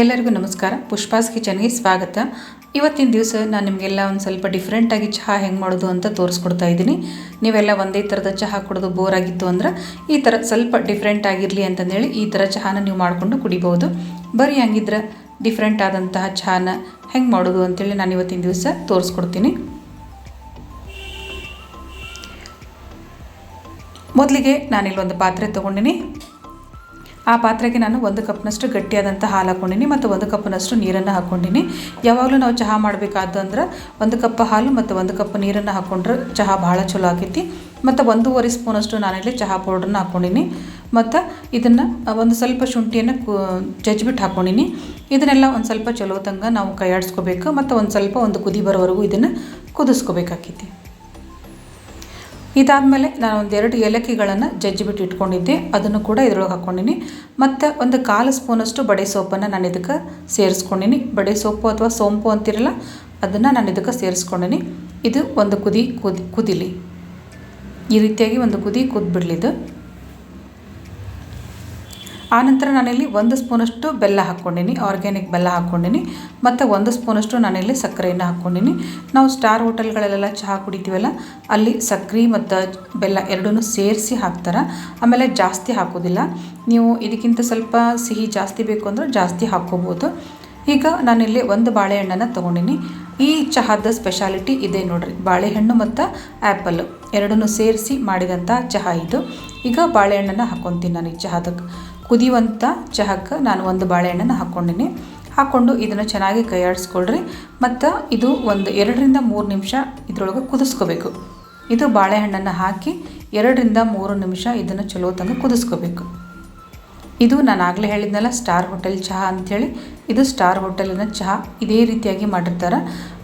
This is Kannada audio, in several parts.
ಎಲ್ಲರಿಗೂ ನಮಸ್ಕಾರ. ಪುಷ್ಪಾಸ್ ಕಿಚನ್ಗೆ ಸ್ವಾಗತ. ಇವತ್ತಿನ ದಿವಸ ನಾನು ನಿಮಗೆಲ್ಲ ಒಂದು ಸ್ವಲ್ಪ ಡಿಫ್ರೆಂಟಾಗಿ ಚಹಾ ಹೆಂಗೆ ಮಾಡೋದು ಅಂತ ತೋರಿಸ್ಕೊಡ್ತಾ ಇದ್ದೀನಿ. ನೀವೆಲ್ಲ ಒಂದೇ ಥರದ ಚಹಾ ಕುಡಿದು ಬೋರ್ ಆಗಿತ್ತು ಅಂದ್ರೆ ಈ ಥರ ಸ್ವಲ್ಪ ಡಿಫ್ರೆಂಟ್ ಆಗಿರಲಿ ಅಂತಂದೇಳಿ ಈ ಥರ ಚಹಾನ ನೀವು ಮಾಡಿಕೊಂಡು ಕುಡಿಬೋದು. ಬರೀ ಹಂಗಿದ್ರೆ ಡಿಫ್ರೆಂಟ್ ಆದಂತಹ ಚಹಾನ ಹೆಂಗೆ ಮಾಡೋದು ಅಂತೇಳಿ ನಾನು ಇವತ್ತಿನ ದಿವಸ ತೋರಿಸ್ಕೊಡ್ತೀನಿ. ಮೊದಲಿಗೆ ನಾನಿಲ್ಲೊಂದು ಪಾತ್ರೆ ತೊಗೊಂಡಿನಿ. ಆ ಪಾತ್ರೆಗೆ ನಾನು ಒಂದು ಕಪ್ನಷ್ಟು ಗಟ್ಟಿಯಾದಂಥ ಹಾಲು ಹಾಕ್ಕೊಂಡಿನಿ ಮತ್ತು ಒಂದು ಕಪ್ನಷ್ಟು ನೀರನ್ನು ಹಾಕ್ಕೊಂಡಿನಿ. ಯಾವಾಗಲೂ ನಾವು ಚಹಾ ಮಾಡಬೇಕಾದ್ದು ಅಂದ್ರೆ ಒಂದು ಕಪ್ ಹಾಲು ಮತ್ತು ಒಂದು ಕಪ್ ನೀರನ್ನು ಹಾಕ್ಕೊಂಡ್ರೆ ಚಹಾ ಭಾಳ ಚಲೋ ಆಕೈತಿ. ಮತ್ತು ಒಂದೂವರೆ ಸ್ಪೂನಷ್ಟು ನಾನಿಲ್ಲಿ ಚಹಾ ಪೌಡ್ರನ್ನ ಹಾಕ್ಕೊಂಡಿನಿ. ಮತ್ತು ಇದನ್ನು ಒಂದು ಸ್ವಲ್ಪ ಶುಂಠಿಯನ್ನು ಜಜ್ಬಿಟ್ಟು ಹಾಕ್ಕೊಂಡಿನಿ. ಇದನ್ನೆಲ್ಲ ಒಂದು ಸ್ವಲ್ಪ ಚಲೋ ತಂಗ ನಾವು ಕೈಯಾಡಿಸ್ಕೋಬೇಕು ಮತ್ತು ಒಂದು ಸ್ವಲ್ಪ ಒಂದು ಕುದಿ ಬರೋವರೆಗೂ ಇದನ್ನು ಕುದಿಸ್ಕೋಬೇಕಾಕೈತಿ. ಇದಾದಮೇಲೆ ನಾನು ಒಂದೆರಡು ಏಲಕ್ಕಿಗಳನ್ನು ಜಜ್ಜಿಬಿಟ್ಟು ಇಟ್ಕೊಂಡಿದ್ದೆ. ಅದನ್ನು ಕೂಡ ಇದ್ರೊಳಗೆ ಹಾಕ್ಕೊಂಡಿನಿ. ಮತ್ತು ಒಂದು ಕಾಲು ಸ್ಪೂನಷ್ಟು ಬಡೆ ಸೋಪನ್ನು ನಾನು ಇದಕ್ಕೆ ಸೇರಿಸ್ಕೊಂಡಿನಿ. ಬಡೆ ಸೋಪು ಅಥವಾ ಸೋಂಪು ಅಂತಿರಲ್ಲ, ಅದನ್ನು ನಾನು ಇದಕ್ಕೆ ಸೇರಿಸ್ಕೊಂಡಿನಿ. ಇದು ಒಂದು ಕುದಿ ಕುದಿ ಕುದಿಲಿ. ಈ ರೀತಿಯಾಗಿ ಒಂದು ಕುದಿ ಕುದ್ಬಿಡ್ಲಿದು ಆನಂತರ ನಾನಿಲ್ಲಿ ಒಂದು ಸ್ಪೂನಷ್ಟು ಬೆಲ್ಲ ಹಾಕ್ಕೊಂಡಿನಿ ಆರ್ಗ್ಯಾನಿಕ್ ಬೆಲ್ಲ ಹಾಕ್ಕೊಂಡಿನಿ, ಮತ್ತು ಒಂದು ಸ್ಪೂನಷ್ಟು ನಾನಿಲ್ಲಿ ಸಕ್ಕರೆಯನ್ನು ಹಾಕ್ಕೊಂಡಿನಿ. ನಾವು ಸ್ಟಾರ್ ಹೋಟೆಲ್ಗಳಲ್ಲೆಲ್ಲ ಚಹಾ ಕುಡಿತೀವಲ್ಲ, ಅಲ್ಲಿ ಸಕ್ಕರೆ ಮತ್ತು ಬೆಲ್ಲ ಎರಡೂ ಸೇರಿಸಿ ಹಾಕ್ತಾರೆ. ಆಮೇಲೆ ಜಾಸ್ತಿ ಹಾಕೋದಿಲ್ಲ. ನೀವು ಇದಕ್ಕಿಂತ ಸ್ವಲ್ಪ ಸಿಹಿ ಜಾಸ್ತಿ ಬೇಕು ಅಂದರೆ ಜಾಸ್ತಿ ಹಾಕ್ಕೋಬೋದು. ಈಗ ನಾನಿಲ್ಲಿ ಒಂದು ಬಾಳೆಹಣ್ಣನ್ನು ತೊಗೊಂಡಿನಿ. ಈ ಚಹಾದ ಸ್ಪೆಷಾಲಿಟಿ ಇದೆ ನೋಡ್ರಿ. ಬಾಳೆಹಣ್ಣು ಮತ್ತು ಆ್ಯಪಲ್ ಎರಡನ್ನೂ ಸೇರಿಸಿ ಮಾಡಿದಂಥ ಚಹಾ ಇದು. ಈಗ ಬಾಳೆಹಣ್ಣನ್ನು ಹಾಕ್ಕೊತೀನಿ ನಾನು ಈ ಚಹಾದಕ್ಕೆ ಕುದಿಯುವಂಥ ಚಹಕ್ಕೆ ನಾನು ಒಂದು ಬಾಳೆಹಣ್ಣನ್ನು ಹಾಕ್ಕೊಂಡಿನಿ. ಹಾಕ್ಕೊಂಡು ಇದನ್ನು ಚೆನ್ನಾಗಿ ಕೈಯಾಡಿಸ್ಕೊಳ್ರಿ. ಮತ್ತು ಇದು ಒಂದು ಎರಡರಿಂದ ಮೂರು ನಿಮಿಷ ಇದರೊಳಗೆ ಕುದಿಸ್ಕೋಬೇಕು. ಇದು ಬಾಳೆಹಣ್ಣನ್ನು ಹಾಕಿ ಎರಡರಿಂದ ಮೂರು ನಿಮಿಷ ಇದನ್ನು ಚಲೋ ತಂಗ ಕುದಿಸ್ಕೋಬೇಕು. ಇದು ನಾನು ಆಗಲೇ ಹೇಳಿದ್ನಲ್ಲ ಸ್ಟಾರ್ ಹೋಟೆಲ್ ಚಹಾ ಅಂಥೇಳಿ ಇದು ಸ್ಟಾರ್ ಹೋಟೆಲಿನ ಚಹಾ ಇದೇ ರೀತಿಯಾಗಿ ಮಾಡಿರ್ತಾರೆ.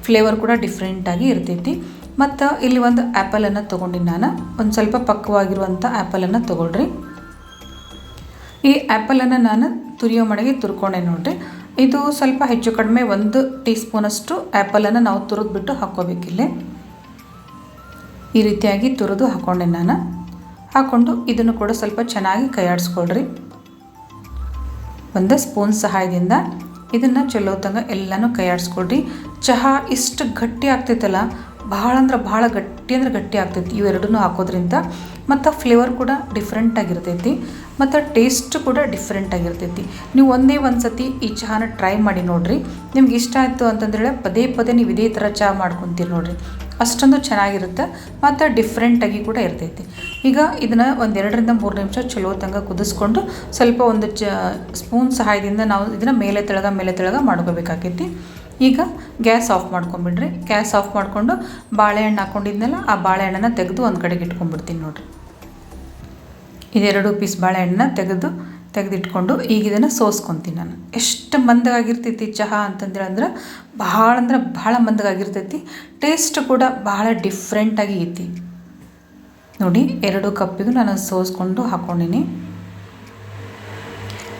ಫ್ಲೇವರ್ ಕೂಡ ಡಿಫ್ರೆಂಟಾಗಿ ಇರ್ತೈತಿ. ಮತ್ತು ಇಲ್ಲಿ ಒಂದು ಆ್ಯಪಲನ್ನು ತೊಗೊಂಡಿನಿ ನಾನು. ಒಂದು ಸ್ವಲ್ಪ ಪಕ್ವವಾಗಿರುವಂಥ ಆ್ಯಪಲನ್ನು ತೊಗೊಳ್ರಿ. ಈ ಆ್ಯಪಲನ್ನು ನಾನು ತುರಿಯೋ ಮನೆಗೆ ತುರ್ಕೊಂಡೆ ನೋಡಿರಿ. ಇದು ಸ್ವಲ್ಪ ಹೆಚ್ಚು ಕಡಿಮೆ ಒಂದು ಟೀ ಸ್ಪೂನಷ್ಟು ಆ್ಯಪಲನ್ನು ನಾವು ತುರಿದ್ಬಿಟ್ಟು ಹಾಕ್ಕೋಬೇಕಿಲ್ಲೇ. ಈ ರೀತಿಯಾಗಿ ತುರಿದು ಹಾಕ್ಕೊಂಡೆ ನಾನು. ಹಾಕ್ಕೊಂಡು ಇದನ್ನು ಕೂಡ ಸ್ವಲ್ಪ ಚೆನ್ನಾಗಿ ಕೈಯಾಡಿಸ್ಕೊಳ್ರಿ. ಒಂದು ಸ್ಪೂನ್ ಸಹಾಯದಿಂದ ಇದನ್ನು ಚಲೋ ತಂಗ ಎಲ್ಲನೂ ಕೈಯಾಡಿಸ್ಕೊಳ್ರಿ. ಚಹಾ ಇಷ್ಟು ಗಟ್ಟಿ ಆಗ್ತೈತಲ್ಲ ಭಾಳ ಅಂದ್ರೆ ಭಾಳ ಗಟ್ಟಿ ಅಂದ್ರೆ ಗಟ್ಟಿ ಆಗ್ತೈತಿ. ಇವೆರಡನ್ನೂ ಹಾಕೋದ್ರಿಂದ ಮತ್ತು ಫ್ಲೇವರ್ ಕೂಡ ಡಿಫ್ರೆಂಟ್ ಆಗಿರ್ತೈತಿ. ಮತ್ತು ಟೇಸ್ಟ್ ಕೂಡ ಡಿಫ್ರೆಂಟ್ ಆಗಿರ್ತೈತಿ. ನೀವು ಒಂದೇ ಒಂದು ಸತಿ ಈ ಚಹಾನ ಟ್ರೈ ಮಾಡಿ ನೋಡಿರಿ. ನಿಮ್ಗೆ ಇಷ್ಟ ಆಯಿತು ಅಂತಂದ್ರೆ ಪದೇ ಪದೇ ನೀವು ಇದೇ ಥರ ಚಹಾ ಮಾಡ್ಕೊತೀರಿ ನೋಡಿರಿ. ಅಷ್ಟೊಂದು ಚೆನ್ನಾಗಿರುತ್ತೆ ಮತ್ತು ಡಿಫ್ರೆಂಟಾಗಿ ಕೂಡ ಇರ್ತೈತಿ. ಈಗ ಇದನ್ನು ಒಂದು ಎರಡರಿಂದ ಮೂರು ನಿಮಿಷ ಚಲೋ ತಂಗ ಕುದಿಸ್ಕೊಂಡು ಸ್ವಲ್ಪ ಒಂದು ಚ ಸ್ಪೂನ್ ಸಹಾಯದಿಂದ ನಾವು ಇದನ್ನು ಮೇಲೆ ತೆಳಗ ಮೇಲೆ ತೆಳಗ ಮಾಡ್ಕೋಬೇಕಾಗೈತಿ. ಈಗ ಗ್ಯಾಸ್ ಆಫ್ ಮಾಡ್ಕೊಂಬಿಡ್ರಿ. ಗ್ಯಾಸ್ ಆಫ್ ಮಾಡಿಕೊಂಡು ಬಾಳೆಹಣ್ಣು ಹಾಕ್ಕೊಂಡಿದ್ನಲ್ಲ ಆ ಬಾಳೆಹಣ್ಣನ್ನು ತೆಗೆದು ಒಂದು ಕಡೆಗೆ ಇಟ್ಕೊಂಡ್ಬಿಡ್ತೀನಿ ನೋಡಿರಿ. ಇದೆರಡು ಪೀಸ್ ಬಾಳೆಹಣ್ಣನ್ನ ತೆಗೆದು, ತೆಗೆದಿಟ್ಕೊಂಡು ಈಗ ಇದನ್ನು ಸೋಸ್ಕೊತೀನಿ ನಾನು. ಎಷ್ಟು ಮಂದಗಾಗಿರ್ತೈತಿ ಚಹಾ ಅಂತಂದ್ರೆ ಅಂದ್ರೆ ಭಾಳ ಅಂದ್ರೆ ಭಾಳ ಮಂದಗಾಗಿರ್ತೈತಿ. ಟೇಸ್ಟ್ ಕೂಡ ಭಾಳ ಡಿಫ್ರೆಂಟಾಗಿ ಐತಿ. ನೋಡಿ, ಎರಡು ಕಪ್ಪಿಗೂ ನಾನು ಸೋಸ್ಕೊಂಡು ಹಾಕ್ಕೊಂಡಿನಿ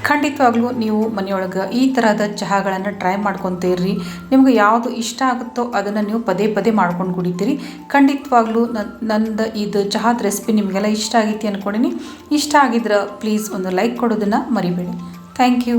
ಖಂಡಿತವಾಗ್ಲೂ ನೀವು ಮನೆಯೊಳಗೆ ಈ ಥರದ ಚಹಾಗಳನ್ನು ಟ್ರೈ ಮಾಡ್ಕೊತೀರಿ. ನಿಮ್ಗೆ ಯಾವುದು ಇಷ್ಟ ಆಗುತ್ತೋ ಅದನ್ನು ನೀವು ಪದೇ ಪದೇ ಮಾಡ್ಕೊಂಡು ಕುಡಿತೀರಿ. ಖಂಡಿತವಾಗ್ಲೂ ನನ್ನ ನಂದು ಇದು ಚಹಾದ ರೆಸಿಪಿ ನಿಮಗೆಲ್ಲ ಇಷ್ಟ ಆಗೈತಿ ಅಂದ್ಕೊಂಡಿನಿ ಇಷ್ಟ ಆಗಿದ್ರೆ ಪ್ಲೀಸ್ ಒಂದು ಲೈಕ್ ಕೊಡೋದನ್ನು ಮರಿಬೇಡಿ. Thank you